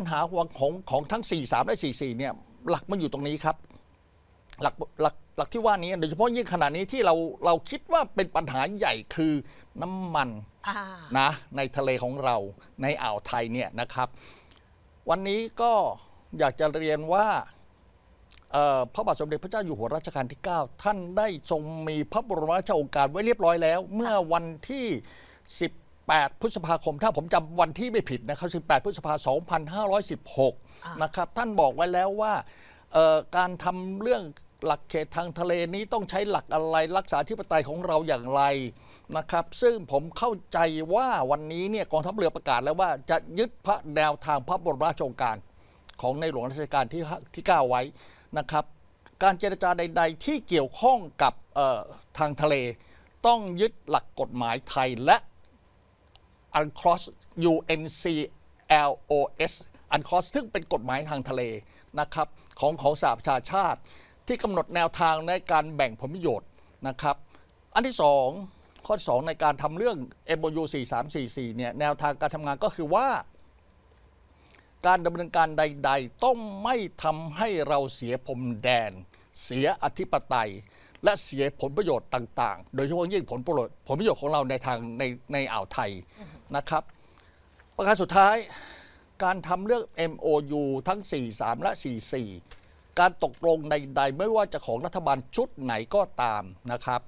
ปัญหาของของของทั้ง 43 และ 44 เนี่ยหลักมันอยู่ตรงนี้ครับ หลักหลักหลักที่ว่านี้โดยเฉพาะยิ่งขณะนี้ที่เราเราคิดว่าเป็นปัญหาใหญ่คือน้ำมันอ่านะในทะเลของเราในอ่าวไทยเนี่ยนะครับ วันนี้ก็อยากจะเรียนว่าเอ่อพระบาทสมเด็จพระเจ้าอยู่หัวรัชกาลที่ 9 ท่านได้ทรงมีพระบรมราชโองการไว้เรียบร้อยแล้ว เมื่อวันที่ 18 พฤษภาคม ถ้าผมจำวันที่ไม่ผิดนะครับ 18 พฤษภาคม 2516 นะครับ ท่านบอกไว้แล้วว่าเอ่อการทำเรื่องหลักเขตทางทะเลนี้ต้องใช้หลักอะไรรักษาธิปไตยของเราอย่างไรนะครับ ซึ่งผมเข้าใจว่าวันนี้เนี่ยกองทัพเรือประกาศแล้วว่าจะยึดพระแนวทางพระบรมราชโองการของในหลวงรัชกาลที่ห้าที่9ไว้นะครับ การเจรจาใด ๆ ที่เกี่ยวข้องกับเอ่อทางทะเล ต้องยึดหลักกฎหมายไทยและ UNCLOS UNCLOS UNCLOS ซึ่งเป็นกฎหมายทางทะเลนะครับของของสหประชาชาติ ที่กำหนดแนวทางในการแบ่งผลประโยชน์นะครับ อันที่สองข้อที่สองในการทำเรื่อง MOU 4344เนี่ยแนวทางการทำงานก็คือว่า การดำเนินการใด ๆ ต้องไม่ทำให้เราเสียพรมแดน เสียอธิปไตย และเสียผลประโยชน์ต่าง ๆ โดยเฉพาะยิ่งผลประโยชน์ผลประโยชน์ของเราในทางในในอ่าวไทย นะครับ ประการสุดท้ายการทำเรื่อง MOU ทั้ง 43 และ 44 การตกลงใดๆ ไม่ว่าจะของรัฐบาลชุดไหนก็ตามนะครับ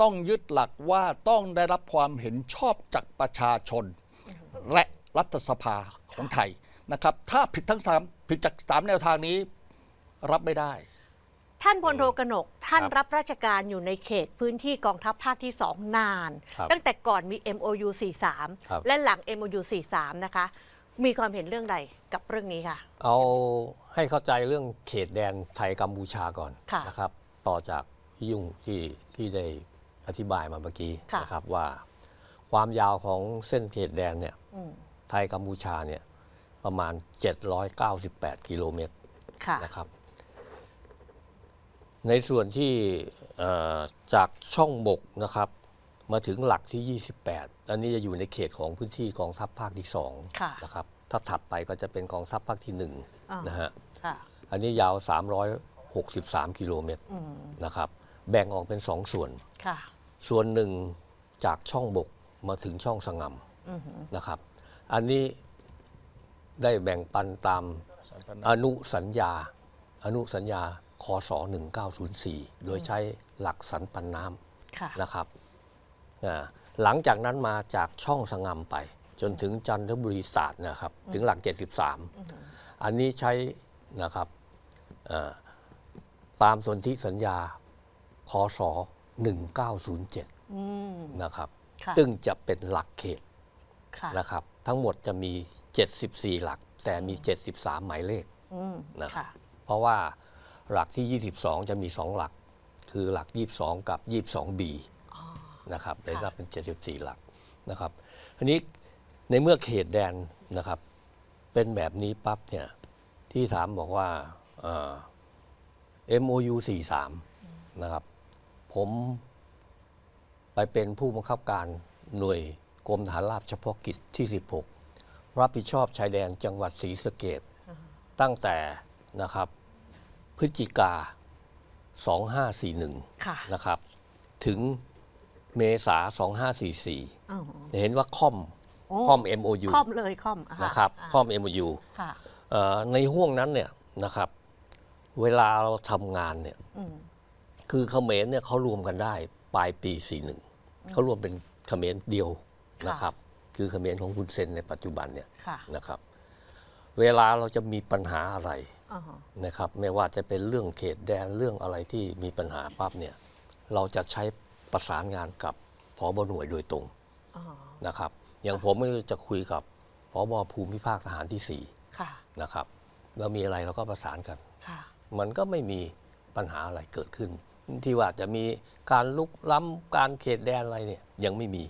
ต้องยึดหลักว่าต้องได้รับความเห็นชอบจากประชาชน และรัฐสภาของไทยนะครับ ถ้าผิดทั้งสามผิดจากสามแนวทางนี้รับไม่ได้ ท่านพลโทกนก ท่านครับรับราชการอยู่ในเขตพื้นที่กองทัพภาคที่ 2 นาน ครับตั้งแต่ก่อนมี MOU ครับ 43 และหลัง MOU 43 นะคะ มีความเห็นเรื่องใดกับเรื่องนี้ค่ะ เอาให้เข้าใจเรื่องเขตแดนไทยกัมพูชาก่อนค่ะ นะครับ ต่อจากพี่ยุ่งที่ที่ได้อธิบายมาเมื่อกี้ค่ะนะครับว่า ความยาวของเส้นเขตแดนเนี่ยอืมไทยกัมพูชาเนี่ยประมาณ 798 กิโลเมตรค่ะ นะครับ ในส่วนที่เอ่อจากช่องบกนะครับ มาถึงหลักที่ 28 อันนี้จะอยู่ในเขตของพื้นที่กองทัพภาคที่ค่ะ2นะครับถ้าถัดไปก็จะเป็นกองทัพภาคที่อ่า1นะฮะค่ะอันนี้ยาว 363 กิโลเมตรอืมนะครับ แบ่งออกเป็น 2 ส่วนค่ะส่วนหนึ่งจากช่องบกมาถึงช่องสงอืมำนะครับ อันนี้ได้แบ่งปันตามอนุสัญญา อนุสัญญา คศ1904 โดยใช้หลักสันปันน้ค่ะำนะครับอ่าหลังจากนั้นมาจากช่องสงำไป จนถึงจันทบุรีศาสตร์นะครับถึงหลัก 73 อันนี้ใช้นะครับเอ่อตามสนธิสัญญาคศ1907อืมนะครับค่ะซึ่งจะเป็นหลักเขตค่ะนะครับทั้งหมดจะมี 74 หลัก แต่มี 73 หมายเลขอืมนะครับค่ะเพราะว่า หลักที่ 22 จะมี 2 หลัก คือหลัก 22 กับ 22B อ๋อนะครับค่ะได้รับเป็น 74 หลักนะครับทีนี้ในเมื่อเขตแดนนะครับ เป็นแบบนี้ปั๊บเนี่ยที่ถามบอกว่าเอ่อ MOU 43 นะครับ ผมไปเป็นผู้บังคับการหน่วยกรมฐานราบเฉพาะกิจที่ 16 รับผิดชอบชายแดนจังหวัดศรีสะเกดตั้งแต่นะครับ พฤศจิกา 2541ค่ะนะครับ ถึงเมษา 2544อืมเห็นว่าค่อมโอ้ค่อม MOU คอมเลยคอมอ่านะครับอ่าค่อม MOU ค่ะเอ่อในห่วงนั้นเนี่ยนะครับ เวลาเราทำงานเนี่ยอืมคือเขมรเนี่ยเขารวมกันได้ปลายปี 41เขารวมเป็นเขมรเดียวค่ะนะครับ คือเขมรของคุณเซนในปัจจุบันเนี่ยค่ะนะครับ เวลาเราจะมีปัญหาอะไรอ๋อ นะครับ ไม่ว่าจะเป็นเรื่องเขตแดนเรื่องอะไรที่มีปัญหาปั๊บเนี่ย เราจะใช้ประสานงานกับพบหน่วยโดยตรงอ๋อนะครับ อย่างผมไม่จะคุยกับพบภูมิภาคทหารที่ค่ะ4นะครับเรามีอะไรเราก็ประสานกันค่ะมันก็ไม่มีปัญหาอะไรเกิดขึ้น ที่ว่าจะมีการลุกล้ำการเขตแดนอะไรเนี่ยยังไม่มี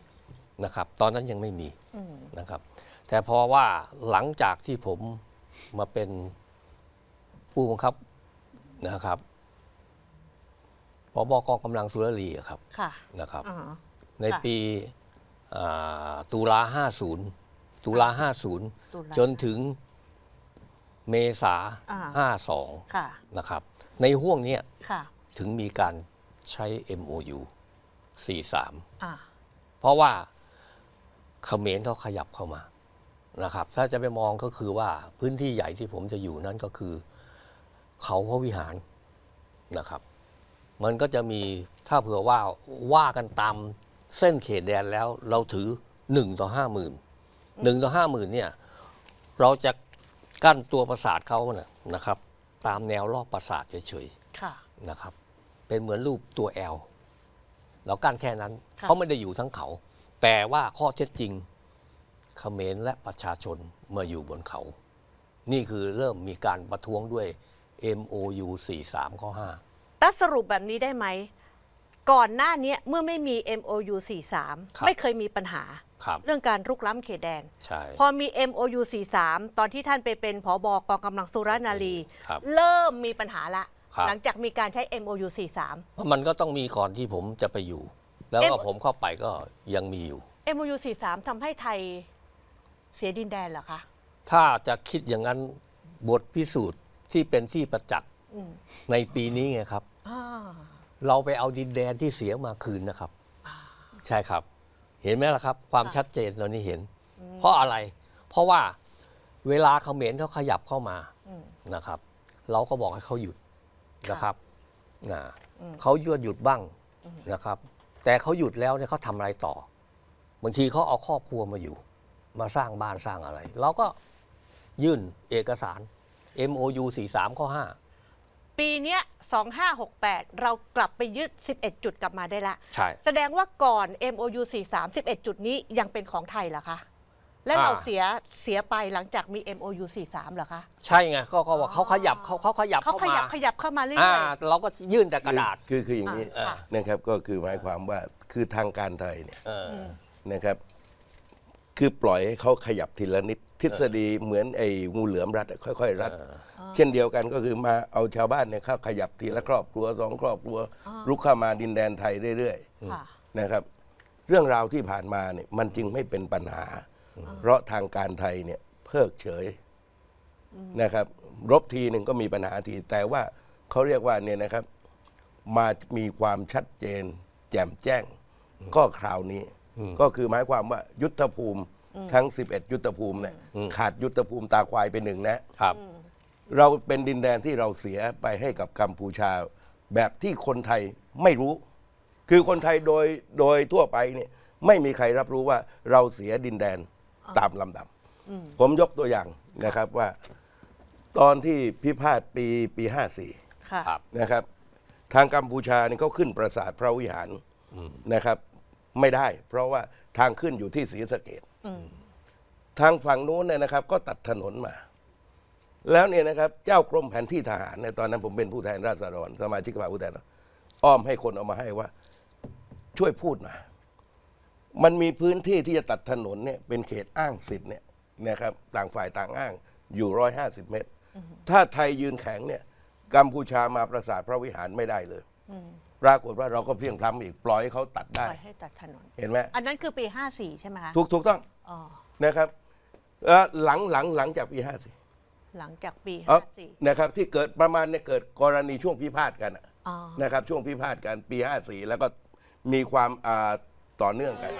นะครับ ตอนนั้นยังไม่มีอืมนะครับ แต่พอว่าหลังจากที่ผมมาเป็น ผู้บังคับนะครับพบกองกำลังสุรลีอะครับค่ะ นะครับ อ๋อ ในค่ะ ปีอ่าตุลา50 ตุลาตุลา50 จนถึงเมษาอ่าห้าสองค่ะ นะครับ ในห่วงเนี้ยค่ะ ถึงมีการใช้ MOU 43 อ่า เพราะว่าเขมรเขาขยับเข้ามานะครับ ถ้าจะไปมองก็คือว่าพื้นที่ใหญ่ที่ผมจะอยู่นั่นก็คือ เขาพระวิหารนะครับ มันก็จะมีถ้าเผื่อว่าว่ากันตามเส้นเขตแดนแล้วเราถือหนึ่งต่อห้าหมื่นหนึ่งต่อห้าหมื่นเนี่ยเราจะกั้นตัวปราสาทเขานะนะครับ ตามแนวรอบปราสาทเฉยๆค่ะนะครับ เป็นเหมือนรูปตัวแอลเรากั้นแค่นั้นค่ะเขาไม่ได้อยู่ทั้งเขา แต่ว่าข้อเท็จจริงเขมรและประชาชนมาอยู่บนเขา นี่คือเริ่มมีการประท้วงด้วย MOU 43ข้อแต่สรุปแบบนี้ได้ไหม ก่อนหน้านี้เมื่อไม่มี MOU 43 ไม่เคยมีปัญหา5ครับเรื่องการรุกล้ำเขตแดนใช่พอมี MOU 43 ตอนที่ท่านไปเป็นผอบกองกำลังสุรนารีครับเริ่มมีปัญหาละครับหลังจากมีการใช้ MOU 43เพราะมันก็ต้องมีก่อนที่ผมจะไปอยู่ แล้วก็ M- ผมเข้าไปก็ยังมีอยู่ MOU 43ทำให้ไทยเสียดินแดนเหรอคะ ถ้าจะคิดอย่างนั้นบทพิสูจน์ ที่เป็นที่ประจักษ์อืมในปีนี้ไงครับอ่าเราไปเอาดินแดนที่เสียมาคืนนะครับ ใช่ครับ เห็นไหมล่ะครับ ความชัดเจนตอนนี้เห็น เพราะอะไร เพราะว่าเวลาเขมรเขาขยับเข้ามาอืมนะครับ เราก็บอกให้เขาหยุดค่ะนะครับนะอืมเขาหยุดหยุดบ้างนะครับ แต่เขาหยุดแล้วเนี่ยเขาทำอะไรต่อบางทีเขาเอาครอบครัวมาอยู่ มาสร้างบ้านสร้างอะไร เราก็ยื่นเอกสาร MOU 43 ข้อ5ปีเนี้ย2568 เรากลับไปยึด 11 จุดกลับมาได้ละใช่ แสดงว่าก่อน MOU 43 11 จุดนี้ยังเป็นของไทยเหรอคะ และเราอ่า เสียเสียไปหลังจากมี MOU 43เหรอคะ ใช่ไงก็ก็ว่าเขาขยับเขาเขาขยับเขาเข้าขยับมาขยับเข้ามาเรื่อ่าอย เราก็ยื่นแต่กระดาษคือคืออย่างนี้อ่าค่ะ นะครับก็คือหมายความว่าคือทางการไทยเนี่ยเออนะครับ คือปล่อยให้เขาขยับทีละนิด ทฤษฎีเหมือนไอ้งูเหลือมรัดอะค่อยๆ รัด เช่นเดียวกันก็คือมาเอาชาวบ้านเนี่ยเข้าขยับทีละครอบครัวสองครอบครัวลุกเข้ามาดินแดนไทยเรื่อยๆค่ะๆนะครับ เรื่องราวที่ผ่านมาเนี่ยมันจึงไม่เป็นปัญหา เพราะทางการไทยเนี่ยเพิกเฉยนะครับ รบทีหนึ่งก็มีปัญหาที แต่ว่าเขาเรียกว่าเนี่ยนะครับ มามีความชัดเจน แจ่มแจ้ง ก็คราวนี้ ก็คือหมายความว่ายุทธภูมิทั้ง 11 ยุทธภูมิเนี่ยขาดยุทธภูมิตาควายไปหนึ่งนะครับ เราเป็นดินแดนที่เราเสียไปให้กับกัมพูชา แบบที่คนไทยไม่รู้ คือคนไทยโดยโดยทั่วไปเนี่ยไม่มีใครรับรู้ว่าเราเสียดินแดนตามลำดับ ผมยกตัวอย่างนะครับว่า ตอนที่พิพาทปีปีห้าสี่ค่ะครับนะครับ ทางกัมพูชาเนี่ยเขาขึ้นปราสาทพระวิหารนะครับ ไม่ได้ เพราะว่าทางขึ้นอยู่ที่ศรีสะเกดอืมทางฝั่งนู้นเนี่ยนะครับ ก็ตัดถนนมา แล้วเนี่ยนะครับ เจ้ากรมแผนที่ทหารเนี่ยตอนนั้นผมเป็นผู้แทนราษฎรสมาชิกสภาผู้แทนอ้อมให้คนเอามาให้ว่า ช่วยพูดหน่อยมันมีพื้นที่ที่จะตัดถนนเนี่ยเป็นเขตอ้างสิทธิ์เนี่ยนะครับ ต่างฝ่ายต่างอ้างอยู่ร้อยห้าสิบเมตร ถ้าไทยยืนแข็งเนี่ย กัมพูชามาประสาทพระวิหารไม่ได้เลยอืม ปรากฏว่าเราก็เพลียงพล้ำอีกปล่อยให้เขาตัดปได้ ล่อยให้ตัดถนน เห็นไหมอันนั้นคือปี 54 ใช่ไหมคะถูกถูกต้องอ๋อนะครับเอ่อหลังหลังหลังจากปีห้าสี่หลังจากปี 54นะครับที่เกิดประมาณเนี่ยเกิดกรณีช่วงพิพาทกันอะอ๋อนะครับช่วงพิพาทกันปีห้าสี่แล้วก็มีความอ่าต่อเนื่องกัน